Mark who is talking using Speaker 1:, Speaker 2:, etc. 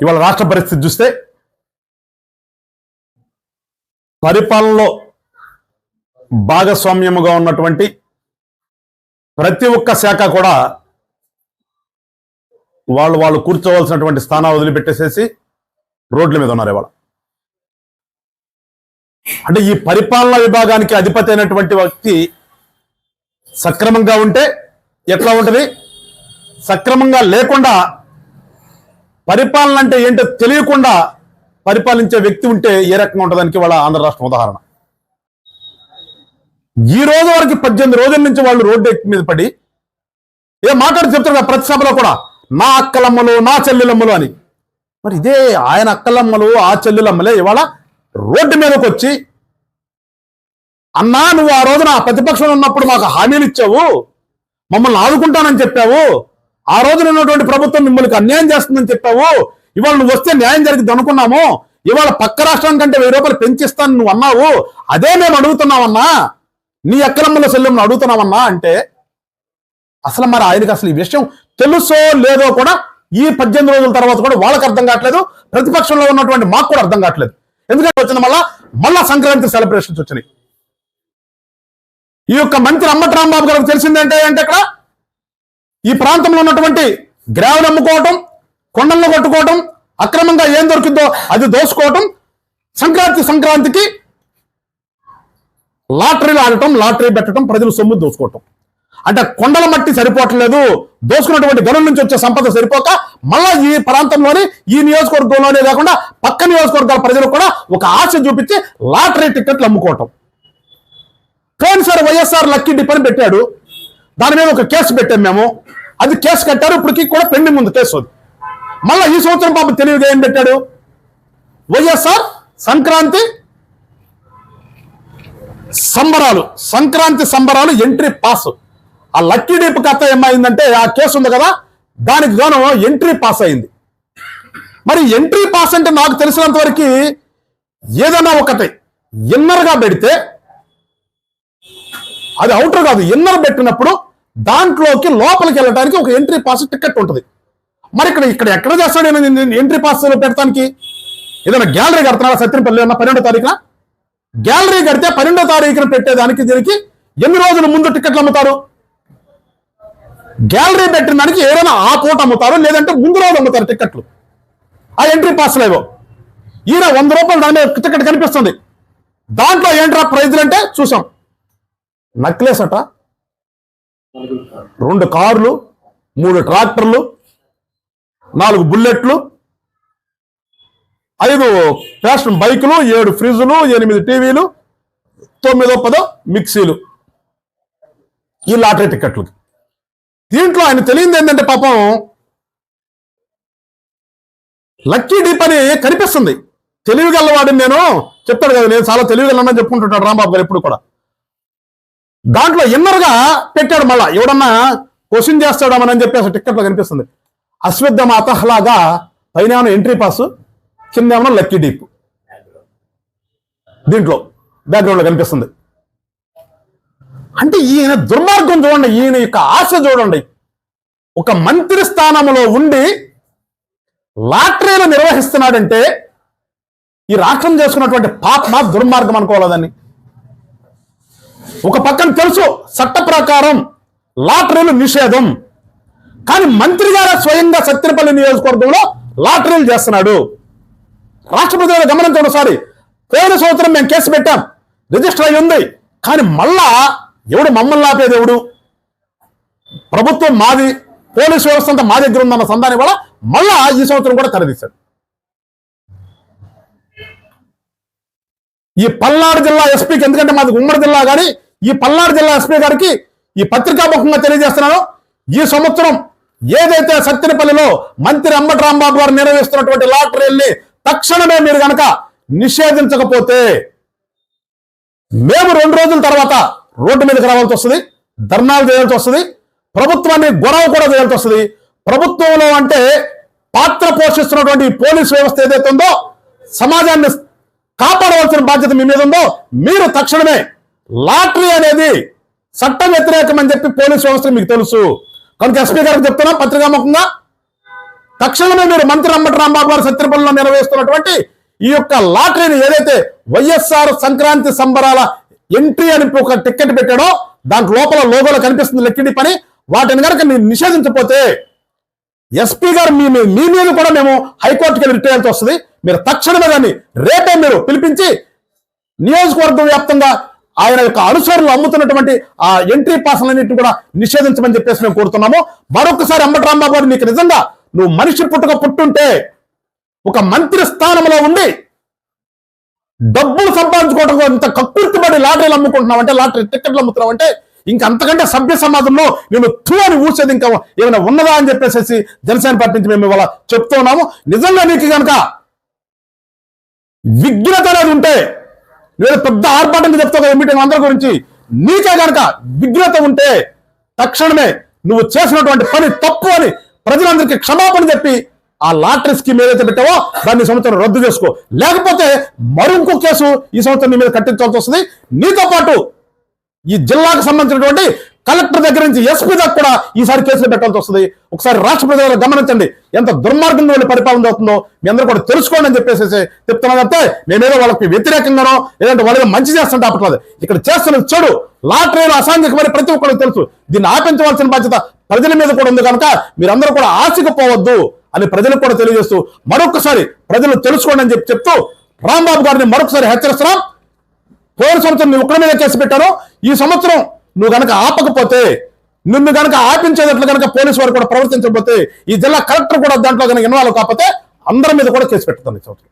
Speaker 1: ఇవాళ రాష్ట్ర పరిస్థితి చూస్తే పరిపాలనలో భాగస్వామ్యముగా ఉన్నటువంటి ప్రతి ఒక్క శాఖ కూడా వాళ్ళు వాళ్ళు కూర్చోవలసినటువంటి స్థానాలు వదిలిపెట్టేసేసి రోడ్ల మీద ఉన్నారు ఇవాళ. అంటే ఈ పరిపాలనా విభాగానికి అధిపతి అయినటువంటి వ్యక్తి సక్రమంగా ఉంటే ఎట్లా ఉంటుంది? సక్రమంగా లేకుండా పరిపాలన అంటే ఏంటో తెలియకుండా పరిపాలించే వ్యక్తి ఉంటే ఏ రకంగా ఉంటుందానికి వాళ్ళ ఆంధ్ర రాష్ట్రం ఉదాహరణ. ఈ రోజు వరకు పద్దెనిమిది రోజుల నుంచి వాళ్ళు రోడ్డు ఎక్కి మీద పడి ఏ మాట్లాడి చెప్తారు కదా ప్రతి సభలో కూడా నా అక్కలమ్మలు నా చెల్లెలమ్మలు అని. మరి ఇదే ఆయన అక్కలమ్మలు ఆ చెల్లెలమ్మలే ఇవాళ రోడ్డు మీదకి వచ్చి అన్నా నువ్వు ఆ రోజున ప్రతిపక్షంలో ఉన్నప్పుడు మాకు హామీలు ఇచ్చావు మమ్మల్ని ఆదుకుంటానని చెప్పావు ఆ రోజున ఉన్నటువంటి ప్రభుత్వం మిమ్మల్ని అన్యాయం చేస్తుందని చెప్పావు. ఇవాళ నువ్వు వస్తే న్యాయం జరిగింది అనుకున్నాము. ఇవాళ పక్క రాష్ట్రం కంటే వెయ్యి రూపాయలు పెంచిస్తాను నువ్వు అన్నావు. అదే మేము అడుగుతున్నామన్నా. నీ అక్రమంలో సెల్లెమ్మను అడుగుతున్నామన్నా అంటే అసలు మరి ఆయనకి అసలు ఈ విషయం తెలుసో లేదో కూడా ఈ పద్దెనిమిది రోజుల తర్వాత కూడా వాళ్ళకి అర్థం కావట్లేదు. ప్రతిపక్షంలో ఉన్నటువంటి మాకు కూడా అర్థం కావట్లేదు. ఎందుకంటే వచ్చిన మళ్ళా మళ్ళా సంక్రాంతి సెలబ్రేషన్స్ వచ్చినాయి. ఈ యొక్క మంత్రి అమ్మటి రాంబాబు గారికి తెలిసిందంటే అంటే ఇక్కడ ఈ ప్రాంతంలో ఉన్నటువంటి గ్రావులు అమ్ముకోవటం కొండలను కొట్టుకోవటం అక్రమంగా ఏం దొరికిందో అది దోసుకోవటం సంక్రాంతి సంక్రాంతికి లాటరీలు ఆడటం లాటరీ పెట్టడం ప్రజలు సొమ్ము దోసుకోవటం. అంటే కొండల మట్టి సరిపోవట్లేదు దోసుకున్నటువంటి గనుల నుంచి వచ్చే సంపద సరిపోక మళ్ళా ఈ ప్రాంతంలోని ఈ నియోజకవర్గంలోనే కాకుండా పక్క నియోజకవర్గాల ప్రజలు కూడా ఒక ఆశ చూపించి లాటరీ టికెట్లు అమ్ముకోవటం. పోయినసారి వైఎస్ఆర్ లక్కీ డిప్ అని పెట్టాడు దాని మీద ఒక కేసు పెట్టాం మేము. అది కేసు కట్టారు ఇప్పటికి కూడా పెండింగ్ ఉంది కేసు అది. మళ్ళీ ఈ సంవత్సరం పాపం తెలివిగా ఏం పెట్టాడు. వైఎస్ఆర్ సంక్రాంతి సంబరాలు సంక్రాంతి సంబరాలు ఎంట్రీ పాస్ ఆ లక్కీ డీప్ కథ ఏమైందంటే ఆ కేసు ఉంది కదా దానికి గాను ఎంట్రీ పాస్ అయింది. మరి ఎంట్రీ పాస్ అంటే నాకు తెలిసినంత వరకు ఏదైనా ఒకటి ఇన్నర్గా పెడితే అది అవుటర్ కాదు ఇన్నర్ పెట్టినప్పుడు దాంట్లోకి లోపలికి వెళ్ళడానికి ఒక ఎంట్రీ పాస్ టికెట్ ఉంటుంది. మరి ఇక్కడ ఇక్కడ ఎక్కడ చేస్తాడు ఎంట్రీ పాస్ పెట్టడానికి? ఏదైనా గ్యాలరీ కడుతున్నాడా సత్యంపల్లి అన్న పన్నెండో తారీఖున? గ్యాలరీ కడితే పన్నెండో తారీఖున పెట్టేదానికి దీనికి ఎన్ని రోజుల ముందు టికెట్లు అమ్ముతారు? గ్యాలరీ పెట్టిన దానికి ఏదైనా ఆ పూట అమ్ముతారు లేదంటే ముందు రోజు అమ్ముతారు టికెట్లు ఆ ఎంట్రీ పాస్ లేవో. ఈయన వంద రూపాయలు దాని టికెట్ కనిపిస్తుంది. దాంట్లో ఏంట్రా ప్రైజ్లు అంటే చూసాం. నక్లెస్ అట రెండు కార్లు మూడు ట్రాక్టర్లు నాలుగు బుల్లెట్లు ఐదు ఫ్యాషన్ బైకులు ఏడు ఫ్రిడ్జులు ఎనిమిది టీవీలు తొమ్మిదో పదో మిక్సీలు. ఈ లాటరీ టికెట్లు దీంట్లో ఆయన తెలియంది ఏంటంటే పాపం లక్కీ డీప్ అని కనిపిస్తుంది. తెలివిగలవాడిని నేను చెప్తాడు కదా నేను చాలా తెలివిగలనని చెప్పుకుంటుంటాడు రాంబాబు గారు ఎప్పుడు కూడా. దాంట్లో ఇన్నర్గా పెట్టాడు మళ్ళా. ఎవడన్నా క్వశ్చన్ చేస్తాడమని చెప్పేసి టిక్కెట్లో కనిపిస్తుంది. అశ్వద్ధ మాతహ్లాగా పైన ఏమైనా ఎంట్రీ పాస్ కింద ఏమైనా లక్కీ డీప్. దీంట్లో బ్యాక్గ్రౌండ్లో కనిపిస్తుంది. అంటే ఈయన దుర్మార్గం చూడండి ఈయన యొక్క ఆశ చూడండి. ఒక మంత్రి స్థానంలో ఉండి లాటరీలు నిర్వహిస్తున్నాడంటే ఈ రాష్ట్రం చేసుకున్నటువంటి పాప దుర్మార్గం అనుకోలేదని ఒక పక్కన తెలుసు చట్ట ప్రకారం లాటరీలు నిషేధం. కానీ మంత్రి గారు స్వయంగా సత్యనపల్లి నియోజకవర్గంలో లాటరీలు చేస్తున్నాడు. రాష్ట్ర ప్రజలు గమనించండి ఒకసారి. పోయిన సంవత్సరం మేము కేసు పెట్టాం. రిజిస్టర్ అయి ఉంది. కానీ మళ్ళా ఎవడు మమ్మల్ని ఆపేది ఎవడు ప్రభుత్వం మాది పోలీసు వ్యవస్థ అంతా మా దగ్గర ఉందన్న సందాన్ని కూడా మళ్ళా ఈ సంవత్సరం కూడా తెరదీశాడు. ఈ పల్నాడు జిల్లా ఎస్పీకి ఎందుకంటే మాది ఉమ్మడి జిల్లా కానీ ఈ పల్నాడు జిల్లా ఎస్పీ గారికి ఈ పత్రికాముఖంగా తెలియజేస్తున్నాను. ఈ సంవత్సరం ఏదైతే సత్తినపల్లిలో మంత్రి అంబటి రాంబాబు గారు నిర్వహిస్తున్నటువంటి లాటరీల్ని తక్షణమే మీరు గనక నిషేధించకపోతే మేము రెండు రోజుల తర్వాత రోడ్డు మీదకి రావాల్సి వస్తుంది ధర్నాలు చేయాల్సి వస్తుంది ప్రభుత్వాన్ని గొడవ కూడా చేయాల్సి వస్తుంది. ప్రభుత్వంలో అంటే పాత్ర పోషిస్తున్నటువంటి పోలీస్ వ్యవస్థ ఏదైతే ఉందో సమాజాన్ని కాపాడవలసిన బాధ్యత మీ మీద ఉందో మీరు తక్షణమే లాటరీ అనేది చట్ట వ్యతిరేకం అని చెప్పి పోలీస్ వ్యవస్థ మీకు తెలుసు. కనుక ఎస్పీ గారికి చెప్తున్నా పత్రికాముఖంగా తక్షణమే మీరు మంత్రి అంబటి రాంబాబు గారు సత్యపల్లిలో నిర్వహిస్తున్నటువంటి ఈ యొక్క లాటరీని ఏదైతే వైఎస్ఆర్ సంక్రాంతి సంబరాల ఎంట్రీ అని ఒక టికెట్ పెట్టాడో దాంట్లో లోపల లోగోలో కనిపిస్తుంది లెక్కిడి పని. వాటిని కనుక మీరు నిషేధించకపోతే ఎస్పీ గారు మీ మీ- మీద కూడా మేము హైకోర్టుకి వెళ్ళి రిటైర్ వస్తుంది. మీరు తక్షణమే దాన్ని రేపే మీరు పిలిపించి నియోజకవర్గం వ్యాప్తంగా ఆయన యొక్క అనుసరులు అమ్ముతున్నటువంటి ఆ ఎంట్రీ పాసులన్నింటిని కూడా నిషేధించమని చెప్పేసి మేము కోరుతున్నాము. మరొకసారి అంబటరాంబాబు గారు నీకు నిజంగా నువ్వు మనిషి పుట్టుక పుట్టుంటే ఒక మంత్రి స్థానంలో ఉండి డబ్బులు సంపాదించుకోవడం ఇంత కక్కుర్తిపడి లాటరీలు అమ్ముకుంటున్నావు అంటే లాటరీ టికెట్లు అమ్ముతున్నావు అంటే ఇంకా అంతకంటే సభ్య సమాజంలో మేము తూ అని ఊసేది ఇంకా ఏమైనా ఉన్నదా అని చెప్పేసి జనసేన పార్టీ నుంచి మేము ఇవాళ చెప్తున్నాము. నిజంగా నీకు కనుక విఘ్నత అనేది ఉంటే నేను పెద్ద ఆర్భాటంగా చెప్తావు కదా మీటింగ్ అందరి గురించి. నీకే కనుక విఘ్నత ఉంటే తక్షణమే నువ్వు చేసినటువంటి పని తప్పు అని ప్రజలందరికీ క్షమాపణ చెప్పి ఆ లాటరీ స్కీమ్ ఏదైతే పెట్టావో దాన్ని సంవత్సరం రద్దు చేసుకో. లేకపోతే మరొక కేసు ఈ సంవత్సరం నీ మీద కట్టించాల్సి వస్తుంది. నీతో పాటు ఈ జిల్లాకు సంబంధించినటువంటి కలెక్టర్ దగ్గర నుంచి ఎస్పీ దాకా కూడా ఈసారి కేసులు పెట్టాల్సి వస్తుంది. ఒకసారి రాష్ట్ర ప్రజలు గమనించండి. ఎంత దుర్మార్గంగా వాళ్ళ పరిపాలన అవుతుందో మీ అందరూ కూడా తెలుసుకోండి అని చెప్పేసి చెప్తున్నా తప్పితే మేమేదో వాళ్ళకి వ్యతిరేకంగానో లేదంటే వాళ్ళకి మంచి చేస్తుంటే ఆపట్లేదు. ఇక్కడ చేస్తున్న చెడు లాటరీలు అసాంఘికమైన ప్రతి ఒక్కరికి తెలుసు. దీన్ని ఆపించవలసిన బాధ్యత ప్రజల మీద కూడా ఉంది కనుక మీరందరూ కూడా ఆశకు పోవద్దు అని ప్రజలకు కూడా తెలియజేస్తూ మరొకసారి ప్రజలు తెలుసుకోండి అని చెప్పి చెప్తూ రాంబాబు గారిని మరొకసారి హెచ్చరిస్తున్నాం. పోయిన సంవత్సరం నువ్వు ఒక్కడి మీద కేసు పెట్టాను. ఈ సంవత్సరం నువ్వు గనక ఆపకపోతే నిన్ను గనక ఆపించేటట్లు గనక పోలీసు వారు కూడా ప్రవర్తించకపోతే ఈ జిల్లా కలెక్టర్ కూడా దాంట్లో కనుక ఇన్వాల్వ్ కాకపోతే అందరి మీద కూడా కేసు పెట్టుతుంది చౌదరి